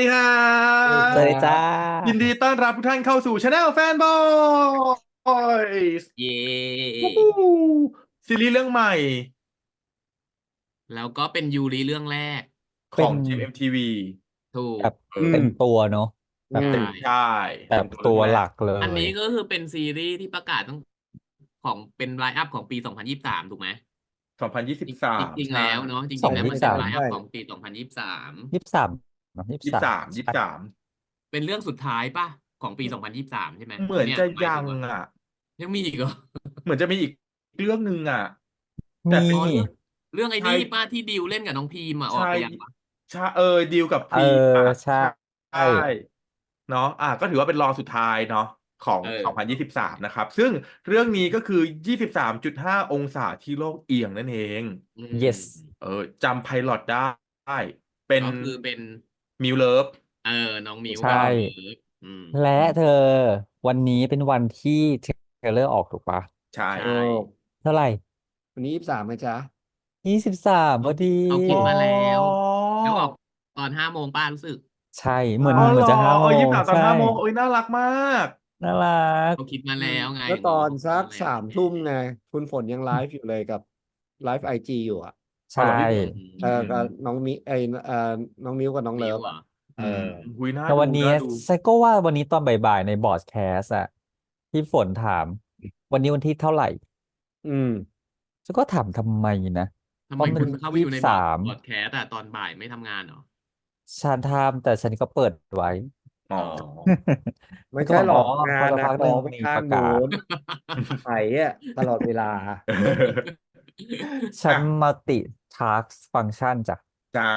สวัสดีครับสวัสดีจ้า ยินดีต้อนรับทุกท่านเข้าสู่ช anel แฟนบอยเย่ซีรีส์เรื่องใหม่ แล้วก็เป็นยูริเรื่องแรก ของ เป็น GMMTV ถูก แบบเออเต็มตัวเนอะแบบใช่เต็มใช่ แบบตัวหลักเลยอันนี้ก็คือเป็นซีรีส์ที่ประกาศตั้งของเป็นไลน์อัพของปี 2023 ถูกไหมสองพันยี่สิบสามจริงๆแล้วเนาะจริงๆแล้วมันเป็นไลน์อัพของปี 2023 ยี่สิบสาม ยี่สิบยี่สิบสามยี่สิบสามเป็นเรื่องสุดท้ายป่ะ ของปี2023ใช่ไหมเหมือนนี่จะหมายังถึว่าอะ ยังมีอีกเหรอ เหมือนจะมีอีกเรื่องหนึ่งอะ แต่มีเป็นเรื่องไอ้ใช่นี่ป้าที่ดิวเล่นกับน้องพีมอะออกใช่ไปยังวะใช่เออดีลกับเอพีออะใช่ ใช่เนาะอะก็ถือว่าเป็นรองสุดท้ายเนาะของเออ2023 นะครับ ซึ่งเรื่องนี้ก็คือ 23.5 องศาที่โลกเอียงนั่นเอง อืม yes เออจำไพลอตได้ เป็น ก็คือเป็น มิวเลิฟเออ น้องมิวใช่กับเอิร์ธอืมและเธอวันนี้เป็นวันที่เทรลเลอร์ออกถูกปะใช่ใช่เท่าไหร่วันนี้ยี่สิบสามไหมจ๊ะยี่สิบสามพอดี เขาคิดมาแล้วอ๋อแล้วออกตอนห้าโมงป้ารู้สึกใช่เหมือนอ๋อเหมือนจะเหรห้าอโมเอองยี่สิบสามตอนใช่ห้าโมงโอ้ยน่ารักมาก น่ารัก เขาคิดมาแล้วไงแล้วตอนสักเขคิดสามแล้วทุ่มไง คุณฝนยังไลฟ์อยู่เลยกับไลฟ์ไอจีอยู่อะ ใช่ เออกับน้องมิไอเอ่อน้องมิวกับน้องมิเลิวฟเหรอะอเออ หุยน่าแต่ดูวันนี้น่าดูฉันก็ว่าวันนี้ตอนบ่ายๆในบอร์ดแคสอะที่ฝนถาม วันนี้วันที่เท่าไหร่อืมฉันก็ถามทำไมนะ ทำเพไมราะมันคุณเข้าไปอยู่ในบอร์ดสามบอร์ดแคสต์อะตอนบ่ายไม่ทำงานเหรอ ฉันทำแต่ฉันก็เปิดไว้ อ๋อ ไม่ใช่หรอกก็บอกงาว่านพอสันะกพักกหนึ่องงไปมีข้างประกาศนู้นไถอะตลอดเวลา ฉันมัลติ ทาสฟังก์ชันจ้ะ จ้า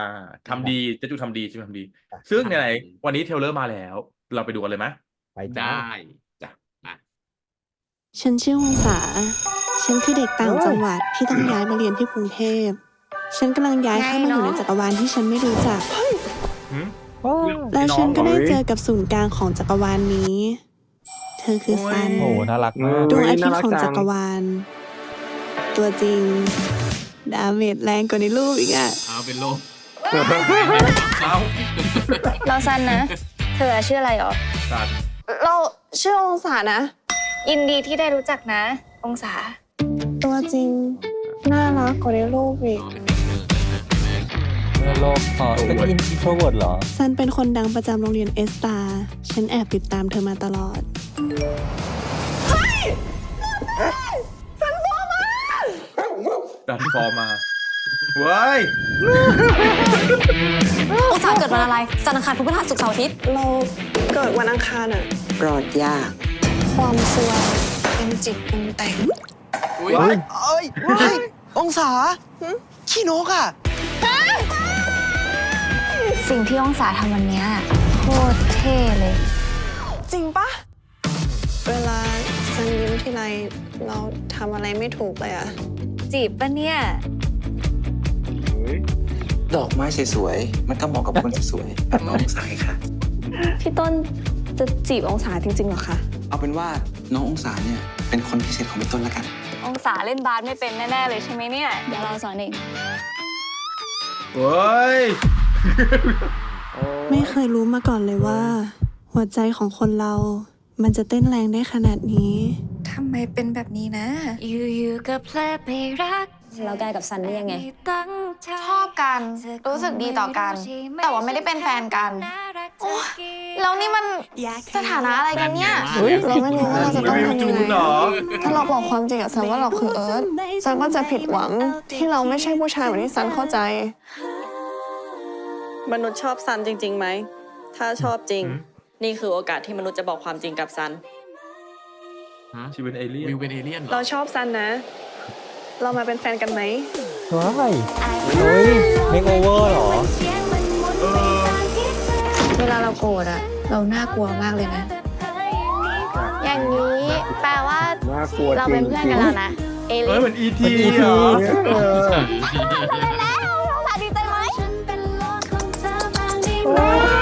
ทำดีเจะจูทำดีจูทำดีซึ่งไหนๆวันนี้เทรลเลอร์มาแล้ว เราไปดูกันเลยไหม ไปจ้า ได้จ้ะมาฉันชื่อวงศาฉันคือเด็กต่างจังหวัดที่ต้องย้ายมาเรียนที่กรุงเทพ ฉันกำลังย้ายเข้ามาอยู่ในจักรวาลที่ฉันไม่รู้จักหืมว้าวแล้วฉันก็ได้น้องเหรอเจอกับศูนย์กลางของจักรวาลนี้ เธอคือโอ้ยซันโอ้โหน่ารักมาก ดวงอาเฮ้ยทิตน่ารัย์กของจัจังกรวาล ตัวจริง ดาเมจแรงกว่าในรูปอีกอะเอาเป็นโลกเอ้าเราซันนะ เธอชื่ออะไรหรอ สัตว์เราชื่อวงศานะ ยินดีที่ได้รู้จักนะ องศา ตัวจริง น่ารักกว่าในรูปอีกเอาเป็นเด็กเนิร์ดเห็นไหมเมื่อโลกอ๋อเป็นอินโทรเวิร์ดเหรอ ซันเป็นคนดังประจำโรงเรียนเอสตา ฉันแอบติดตามเธอมาตลอด ดันฟอร์มาเว้ยองศาเกิดวันอะไรจันทร์อังคารพุธพฤหัสศุกร์เสาร์อาทิตย์เราเกิดวันอังคารอะรอดยาก ความสวยเป็นจิตปรุงแต่งอุ้ยเอ้ยเอ้ยเฮ้ยองศาขี้นกอะ สิ่งที่องศาทำวันเนี้ยโคตรเท่เลย จริงปะเวลาซันยิ้มทีไรเราทำอะไรไม่ถูกเลยอะ จีบปะเนี่ย ดอกไม้สวยๆ มันก็เหมาะกับคนสวยๆแบบน้ององศาไงค่ะ พี่ต้นจะจีบองศาจริงๆเหรอคะ เอาเป็นว่าน้ององศาเนี่ยเป็นคนพิเศษของพี่ต้นแล้วกัน องศาเล่นบาสไม่เป็นแน่ๆเลยใช่ไหมเนี่ย เดี๋ยวเราสอนเองเว้ยไม่เคยรู้มาก่อนเลยว่า หัวใจของคนเรา มันจะเต้นแรงได้ขนาดนี้ ทำไมเป็นแบบนี้นะ อยู่ๆก็เพลอไปรักแล้วแกกับซันนี่ยังไง ชอบกัน รู้สึกดีต่อกัน แต่ว่าไม่ได้เป็นแฟนกันโอ๊ยแล้วนี่มันสถานะอะไรกันเนี่ยเฮ้ยเราไม่รู้ว่าเราจะต้องทำจูยังนเหรไงอถ้าเราบอกความจริงกับซันว่าเราคือเอิร์ธซันก็จะผิดหวังที่เราไม่ใช่ผู้ชายเหมือนที่ซันเข้าใจ มนุษย์ชอบซันจริงๆไหม ถ้าชอบจริงอืมนี่คือโอกาสที่มนุษย์จะบอกความจริงกับซัน ฮะชีวิตเอเลี่ยนมิวเป็นเอเลี่ยนเหรอเราชอบซันนะ เรามาเป็นแฟนกันไหม ว้ายเฮ้ยเมคโอเวอร์เหรอเออเวลาเราโกรธอะเราน่ากลัวมากเลยนะ อย่างนี้แปลว่าน่ากลัวเราจริเป็นงเพื่อนกันแล้วนะ เอเฮ้ลิยสเหมือนอีทีเหมือน E.T. เหรอเออสาดีใจไหมอ๋อ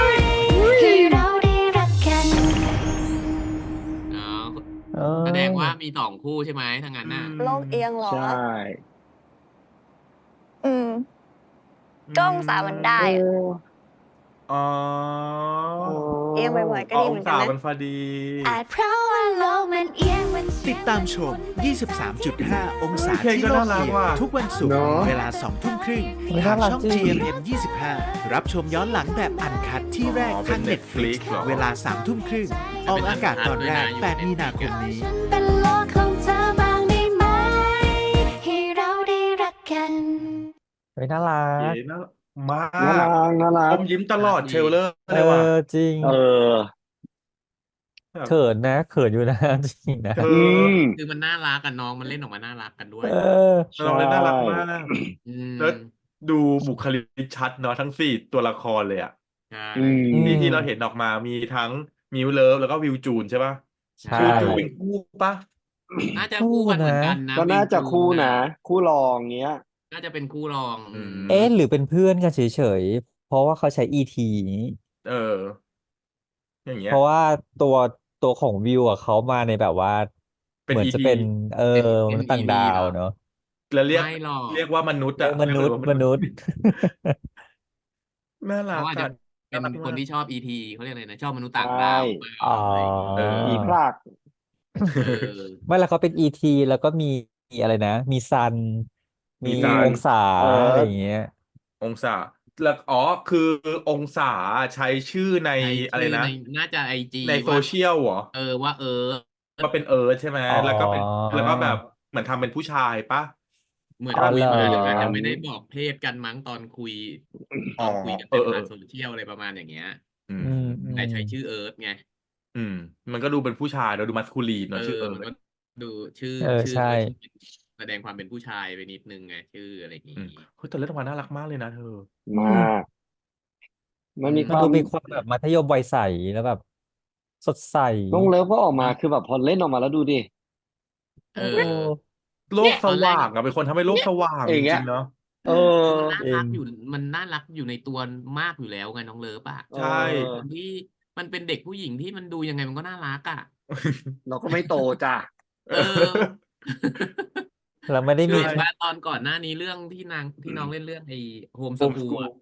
ว่ามีสองคู่ใช่ไหมถ้างั้นน่ะ โลกเอียงเหรอ ใช่ อืมก็องศามันได้อะ อ๋อ เอียงบ่อยๆก็ดีเหมือนกันนะงศามันพอดี อาจเพราะว่าโลกมันเอียงมันเฉีติยดงตามชม 23.5 องศาเพลงที่ก็โลน่ากรักเอียงว่ะทุกวันศุกร์เนอะเวลา2ทุ่มครึ่งเฮ้ยทาน่างรักช่องจริง GMM 25 รับชมย้อนหลังแบบอันคัดที่แรกอ๋อเป็ทานง Netflix Netflix เหรอ เวลา3ทุ่มครึ่งออกอากาศตอนแรก 8 มีนาคมนี้ ฉันเป็นโลกของเธอบ้างได้ไหม ให้เราได้รักกัน เฮ้ยน่ารัเก๋กน่า มาน่ากรักน่ารัอกมยิ้มตลอดเทรลเลอร์เอเลยว่ะอจริง เออ แบบเขินนะเขินอยู่นะ จริงนะเออือมคือมันน่ารักกันน้องมันเล่นออกมาน่ารักกันด้วย เออ เราเลยน่ารักมาก อืมแล้ว ดูบุคลิกชัดเนาะทั้งสี่ตัวละครเลยอะใช่อืม ที่ที่เราเห็นออกมามีทั้งมิวเลิฟแล้วก็วิวจูนใช่ปะใช่วิวจูนเป็นคู่ปะน่าจะคู่กันเหมือนกันนะก็น่าจะวิวจูคู่นะน่คู่รองเงี้ย น่าจะเป็นคู่รองอืม เอ๊ะหรือเป็นเพื่อนกันเฉยๆ เพราะว่าเขาใช้ ET อย่างนี้เออ อย่างเงี้ย เพราะว่าตัวตัวของวิวอะเขามาในแบบว่า เป็นเหมือน ET จะเป็นเอเป็นอเป็นมนุษย์ต่าง EV ดาวเหรอ เนอะแล้วเรียก ไม่หรอกเรียกว่ามนุษย์เออะอมนุษย์เรียกว่ามนุษย์ น่ารัเขากอาจจะอะเป็นน่ารักคนมาก ที่ชอบ ET เขาเรียกอะไรนะชอบมนุษย์ต่างดาวใช่ เปล่าอ๋ออะไรอย่างเงี้ยผีพราก เออ ไม่แล้วเขาเป็น ET แล้วก็มีอะไรนะ มีซัน มีมีซันองศาเอออ อะไรอย่างเงี้ย องศาแล้วอ๋อคือองศาใช้ชื่อในในอะไรชื่อนะ ในน่าจะไอจีในโซเชียลเหรอเออว่าเออ มาเป็นเอิร์ธใช่ไหมอ๋อ แล้วก็เป็นแล้วก็แบบเหมือนทำเป็นผู้ชายปะ เหมือนอ๋อคุยมาเหรอ แต่อาจจะไม่ได้บอกเพศกันมั้งตอนคุยตอ๋ออนคุยกันเอเป็นอเออ ผ่านโซเชียลอะไรประมาณอย่างเงี้ยอือืมมอืแต่ใช้มชื่อเอิร์ธไงอืม มันก็ดูเป็นผู้ชายแล้วดูมัสคูลีนเอเนอะชื่ออเอิร์มันธก็ดูชื่อเออชื่อใช่ เอิร์ธแสดงความเป็นผู้ชายไปนิดนึงไงชื่ออะไรอย่างงี้อืมเฮ้ยแต่เล่นออกมาน่ารักมากเลยนะเธอ มาก มันมีคมันวามดูมีความแบบมัธยมวัยใสแล้วแบบ สดใสน้องเลิฟก็ออกมาคือแบบพอเล่นออกมาแล้วดูดิ เอเอออโลกสว่างอะเป็นคนทำให้โลกสว่างอจย่างเงี้ริยงๆเนาะ เออคือมันน่ารักจริงอยู่มันน่ารักอยู่ในตัวมากอยู่แล้วไงน้องเลิฟอะใช่เออคนที่มันเป็นเด็กผู้หญิงที่มันดูยังไงมันก็น่ารักอะ เราก็ไม่โตจ้ะ เออ เราไม่ได้คือมีเห็นว่าตอนก่อนหน้านี้เรื่องที่นางที่น้องเล่นเรื่องไอ้โฮมส Home กูล School อะ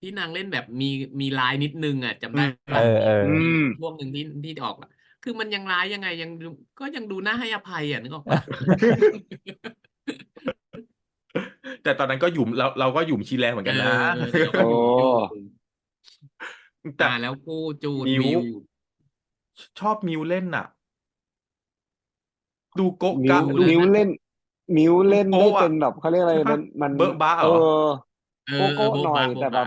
ที่นางเล่นแบบมีมีลายนิดนึงอะจำได้อืมปะเออเออ อืม ช่วงหนึ่งที่ที่ออกอะคือมันยังร้ายยังไงยังดูก็ยังดูน่าให้อภัยอะนึกออกปะ แต่ตอนนั้นก็หยุมเราเราก็หยุมชีแรงเหมือนกันนะ เออแต่เราก็โอ้อยู่อยู่แต่อ่าแล้วคู่จูนมิวมิว ชอบมิวเล่นน่ะ ดูโกะมิกะวดูมิวเล่น มิวเล่นได้โป๊ะอะเป็นแบบเขาเรียกอะไรใช่ปะมันมันเบอะบะเหรเอออเอโก้อโก้โบะหน่อยบะโบะแต่แบ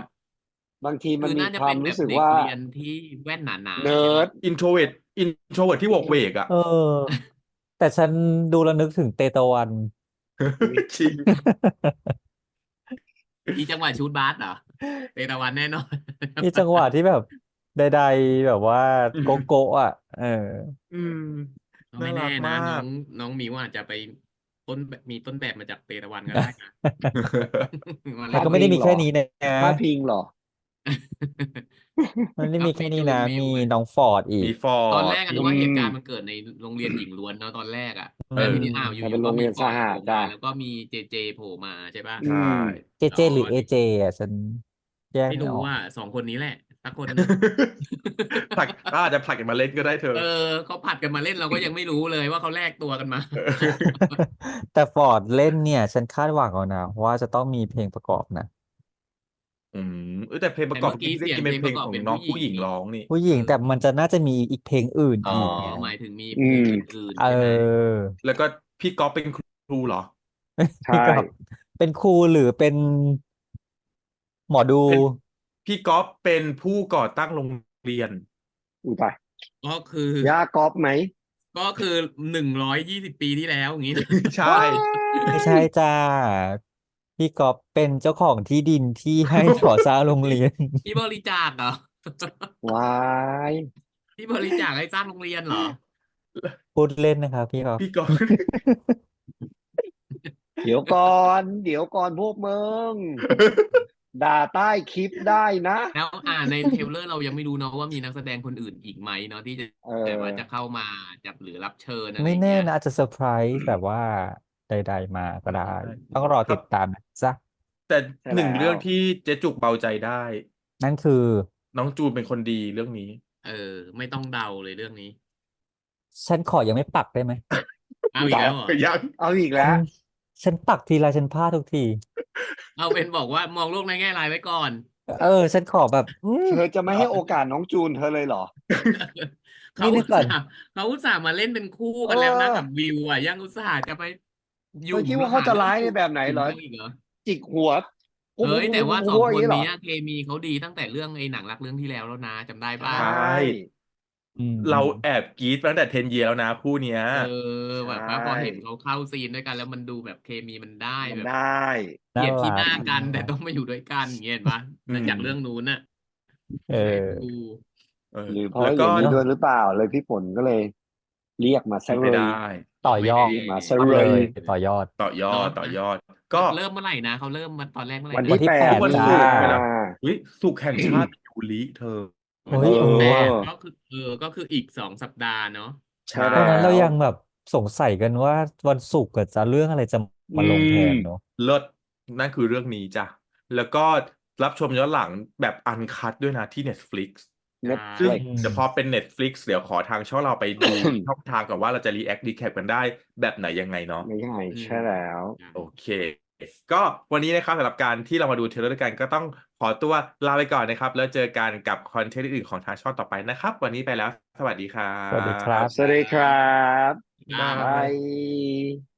บะบางทีมันคือมีน่าจะควาเป็มนแบรู้บสึกเด็กว่า เรียนที่แว่นหนาๆ เนิร์ด อินโทรเวตอินโทรเวตที่โวกเวกอะ เออ แต่ฉันดูแล้วนึกถึงเตตะวัน จริง อีจังหวะชูดบาสเหรอเตตะวันแน่นอนนี่จังหวะที่แบบใดๆแบบว่าโกโก้อะ เออ อืมก็ไม่น่ารัแน่กนะ มากน้องน้องมิวอาจจะไป ต้นแบบมีต้นแบบมาจากเตตะวันก็ได้นะมาแต่เล่นก็ไม่ได้มีเหรอแค่นี้นะ พาดพิงเหรอ มันไม่ได้มีแค่นี้นะก็มีมีจูนมิวน้องฟอร์ดอีก มีฟอร์ตอนดแรกอะนึกว่าเหตุการณ์มันเกิดในโรงเรียนหญิงล้วนเนาะตอนแรกอะเออ แล้วทีนี้อ้าวอแต่เป็ยู่นๆโรก็งมีเรียนฟอร์ดสหโผล่จ้ะ มาแล้วก็มีเจเจโผล่มาใช่ปะอืใช่มเจเจหรือเอเจอะฉัน แยกไม่ไม่อรู้อกว่าสองคนนี้แหละสักคนผลักก็อาจจะผลักกันมาเล่นก็ได้เธอ เออเขาผัดกันมาเล่นเราก็ยังไม่รู้เลยว่าเขาแลกตัวกันมา แต่ฟอร์ดเล่นเนี่ย ฉันคาดหวังเอานะ ว่าจะต้องมีเพลงประกอบนะ อืมเออแต่เพลงประกอบแต่เมื่อกี้จริงๆเสียงเป็นเพลงเพลงประกอบของเป็นน้องผู้ผู้หหญิญิงงร้องนี่ ผู้หญิงแต่มันจะน่าจะมีอีกเพลงอื่นอ๋ออีกอ๋อไงหมายถึงมีอืเพลงมอื่นๆเอใช่ไหมอแล้วก็พี่ก๊อฟเป็นครูเหรอ ใช่ พี่กับเป็นครูหรือเป็น หมอดู เป็น พี่ก๊อฟเป็นผู้ก่อตั้งโรงเรียน อุ้ยตายก็คือย่ากอฟไหมก็คือหนึ่งร้อยยี่สิบปีที่แล้วอย่างนี้นะใช่ ไม่ใช่จ้า พี่ก๊อฟเป็นเจ้าของที่ดินที่ให้ก่อสร้างโรงเรียนพี่บริจาคเหรอ วายพี่บริจาคให้สร้างโรงเรียนเหรอ พูดเล่นนะครับพี่ก๊อฟพี่ก๊อฟ เดี๋ยวก่อน เดี๋ยวก่อนพวกมึง ด่าใต้คลิปได้นะ แล้วอ่าในเทรลเลอร์เรายังไม่รู้เนาะว่ามีนักแสดงคนอื่นอีกไหมเนาะที่จะเออ แต่ว่าจะเข้ามาจับหรือรับเชิญอะไรไม่อย่างแน่เงี้ยนะอาจจะเซอร์ไพรส์แบบว่าใดๆมาก็ได้ ใช่ ต้องรอติดตามนะจ๊ะแต่ใช่หนึ่งแล้ว เรื่องที่เจ๊จุกเบาใจได้ นั่นคือน้องจูนเป็นคนดีเรื่องนี้ เออ ไม่ต้องเดาเลยเรื่องนี้ฉันขอยังไม่ปักได้ไหม เอาอีกแล้วเหรอยัง เอาอีกแล้ว ฉันฉันปักทีไรฉันพลาดทุกที เอาเป็นบอกว่ามองโลกในแง่ร้ายไว้ก่อน เออ ฉันขอแบบอืม เธอจะไม่ให้โอกาสน้องจูนเธอเลยเหรอ เขานี่อุนึตกก่อน ส่าห์เขาอุตส่าห์มาเล่นเป็นคู่กันแล้วนะเออ กับวิวอะยังอุตส่าห์จะไปหเธยุ่อมคิดว่าเขาจะร้ายในแบบไหนเหรอ อีกเหรอจิกหัวเอ้ยแต่ว่าสองย่คนนี้เหรอเนี้ยเคมีเขาดีตั้งแต่เรื่องไอ้หนังรักเรื่องที่แล้วแล้วนะจำได้ป่ะ ใช่อืม เราแอบกรี๊ดมาตั้งแต่เทนเยียแล้วนะคู่เนี้ย เออแบบว่าพอเห็นเขาเข้าซีนด้วยกัน แล้วมันดูแบบเคมีมันได้มันแบบได้เกลียดที่หน้ารักันแต่ต้องมาอยู่ด้วยกันอย่างเงี้ยเห็นปะอืม จากเรื่องนู้นน่ะเออ ดูเออหรือเพราะแล้วอก็ย่างนี้ด้วยหรือเปล่าเลยพี่ฝนก็เลย เรียกมาซะเป็นเลไปยได้ ต่อยอดไม่ได้ มาซะเอาเลเลย ยต่อยอด ต่อยอดต่อยอด ก็ เริ่มเมื่อไหร่นะเขาเริ่มมาตอนแรกเมื่อไหร่วันนะที่วันที่แปแปดดวันจ้าศุกร์ไปแล้วอุ้ยสุขแห่งชาติยูริเธอ เฮ้ยเออแต่ว่ะก็คือเออก็คืออีกสองสัปดาห์เนาะใช่ตอนนั้นเราแล้วยังแบบสงสัยกันว่าวันศุกร์อะจะเรื่องอะไรจะมาลงแทนเนาะ เลิศนั่นคือเรื่องนี้จ้ะ แล้วก็รับชมย้อนหลังแบบอันคัดด้วยนะที่ Netflix เน็ตซึ่งเล็กอืมจะพอเป็น Netflix เดี๋ยวขอทางช่องเราไปดู ช่องทางก่อนว่าเราจะ react recap กันได้แบบไหนยังไงเนาะไม่ใช่อืมใช่แล้ว โอเค ก็วันนี้นะครับสำหรับการที่เรามาดูเทรลเลอร์ด้วยกัน ก็ต้องขอตัวลาไปก่อนนะครับ แล้วเจอกันกับคอนเทนต์อื่นๆของทางช่องต่อไปนะครับ วันนี้ไปแล้ว สวัสดีครับ สวัสดีครับ สวัสดีครับ บ๊ายบายบาย